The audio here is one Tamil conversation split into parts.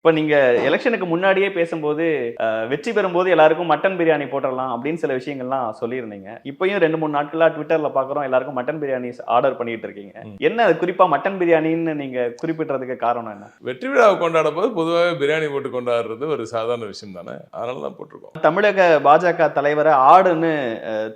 இப்ப நீங்க எலெக்ஷனுக்கு முன்னாடியே பேசும்போது வெற்றி பெறும்போது எல்லாருக்கும் மட்டன் பிரியாணி போட்டுடலாம் அப்படின்னு சில விஷயங்கள்லாம் சொல்லியிருந்தீங்க. இப்பயும் ரெண்டு மூணு நாட்களா ட்விட்டர்ல பாக்குறோம் எல்லாருக்கும் மட்டன் பிரியாணி ஆர்டர் பண்ணிட்டு இருக்கீங்க. என்ன அது குறிப்பா மட்டன் பிரியாணின்னு நீங்க குறிப்பிடுறதுக்கு காரணம் என்ன? வெற்றி விழாவை கொண்டாடும் போது பொதுவாகவே பிரியாணி போட்டு கொண்டாடுறது ஒரு சாதாரண விஷயம் தானே? அதனால தான் போட்டிருக்கோம். தமிழக பாஜக தலைவரை ஆடுன்னு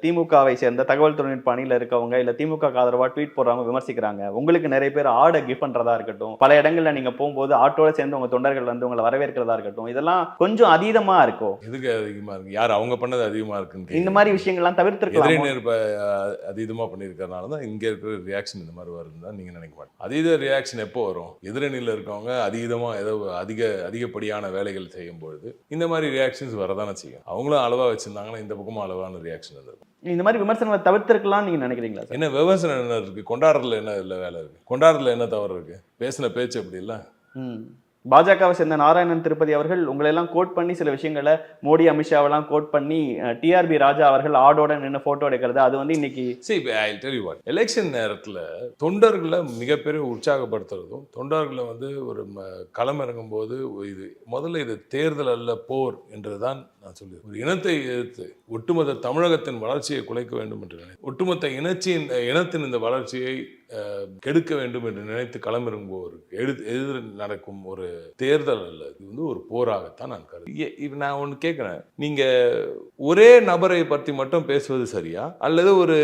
திமுகவை சேர்ந்த தகவல் தொழில்நுட்ப அணியில இருக்கவங்க இல்ல திமுக க்கு ஆதரவா ட்வீட் போடுறவங்க விமர்சிக்கிறாங்க. உங்களுக்கு நிறைய பேர் ஆடை கிஃப்ட் பண்றதா இருக்கட்டும். பல இடங்கள்ல நீங்க போகும்போது ஆட்டோட சேர்ந்து உங்க தொண்டர்கள் வந்து உங்களை வரவேற்கிறதா இருக்கட்டும் இதெல்லாம் கொஞ்சம் அதீதமா இருக்கும் எதுக்கு அதிகமா இருக்கு? யார் அவங்க பண்ணது அதிகமா இருக்குன்னு இந்த மாதிரி விஷயங்கள்லாம் தவிர்த்திருக்கலாம் அஹ், அதீதமா பண்ணியிருக்கறனால தான் இங்க இருக்கிற ரியாக்ஷன் இந்த மாதிரி வருதுன்னு தான் நீங்க நினைக்க மாட்டீங்க. அதீத ரியாக்ஷன் எப்போ வரும்? எதிரணியில் இருக்கவங்க அதீதமா ஏதோ அதிக அதிகப்படியான வேலைகள் செய்யும் பொழுது இந்த மாதிரி ரியாக்ஷன்ஸ் வரதானே செய்யும். அவங்களும் அளவா வச்சிருந்தாங்கன்னா இந்த பக்கமும் அளவான ரியாக்ஷன் வந்திருக்கும். இந்த மாதிரி விமர்சனங்களை தவிர்த்திருக்கலாம் நீங்க நினைக்கிறீங்களா என்ன விமர்சனம் என்ன இருக்கு? கொண்டாடுறதுல என்ன இல்லை வேலை இருக்கு? கொண்டாடுறதுல என்ன தவறு இருக்கு? பேசின பேச்சு அப்படி இல்லை. பாஜகவை சேர்ந்த நாராயணன் திருப்பதி அவர்கள் உங்களெல்லாம் கோட் பண்ணி சில விஷயங்களை மோடி அமித்ஷாவெல்லாம் கோட் பண்ணி டிஆர்பி ராஜா அவர்கள் ஆடோட நின்று போட்டோ எடுக்கிறது. அது வந்து இன்னைக்கு வாட் எலெக்ஷன் நேரத்தில் தொண்டர்களை மிகப்பெரிய உற்சாகப்படுத்துறதும் தொண்டர்களை வந்து ஒரு ம- களமிறங்கும் போது இது முதல்ல இது தேர்தல் அல்ல போர் என்றுதான் நான் சொல்லி ஒரு இனத்தை எதிர்த்து ஒட்டுமொத்த தமிழகத்தின் வளர்ச்சியை குலைக்க வேண்டும் என்று நினைக்கிறேன். ஒட்டுமொத்த இனச்சியின் இனத்தின் இந்த வளர்ச்சியை கெடுக்க வேண்டும் என்று நினைத்து களமிறங்குவோருக்கு எழு எதிர் நடக்கும் ஒரு தேர்தல் அல்ல. இது வந்து ஒரு போராகத்தான் நான் கருது இப்போ நான் ஒன்று கேட்குறேன். நீங்கள் ஒரே நபரை பற்றி மட்டும் பேசுவது சரியா? அல்லது ஒரு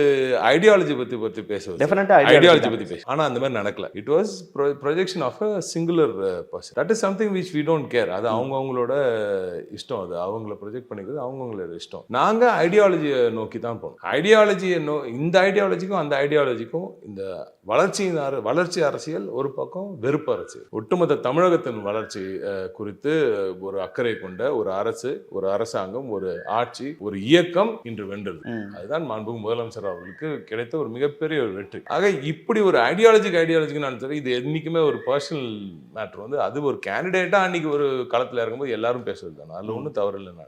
ஐடியாலஜி பற்றி பற்றி பேசுவது ஐடியாலஜி பற்றி பேச ஆனா அந்த மாதிரி நடக்கல. It was projection of a singular person that is something which we don't care அது அவங்கவுங்களோட இஷ்டம் அது. அவங்கள ப்ரொஜெக்ட் பண்ணிக்கிறது அவங்கவுங்களோட இஷ்டம். நாங்க ஐடியாலஜியை நோக்கி தான் போனோம். ஐடியாலஜியை நோ இந்த ஐடியாலஜிக்கும் அந்த ஐடியாலஜிக்கும் இந்த வளர்ச்சியின் அர- வளர்ச்சி அரசியல் ஒரு பக்கம் வெறுப்பு அரசியல். ஒட்டுமொத்த தமிழகத்தின் வளர்ச்சி குறித்து ஒரு அக்கறை கொண்ட ஒரு அரசு ஒரு அரசாங்கம் ஒரு ஆட்சி ஒரு இயக்கம் இன்று வென்றது. அதுதான் மாண்பு முதலமைச்சர் அவர்களுக்கு கிடைத்த ஒரு மிகப்பெரிய ஒரு வெற்றி. ஆக இப்படி ஒரு ஐடியாலஜிக்கு ஐடியாலஜிக்கு நான் சரி இது என்னைக்குமே ஒரு பர்சனல் மேட்ரு வந்து அது ஒரு கேண்டிடேட்டா அன்னைக்கு ஒரு களத்துல இறங்கும்போது எல்லாரும் பேசுறது தானே. அதுல ஒன்றும் தவறு இல்லை நான்.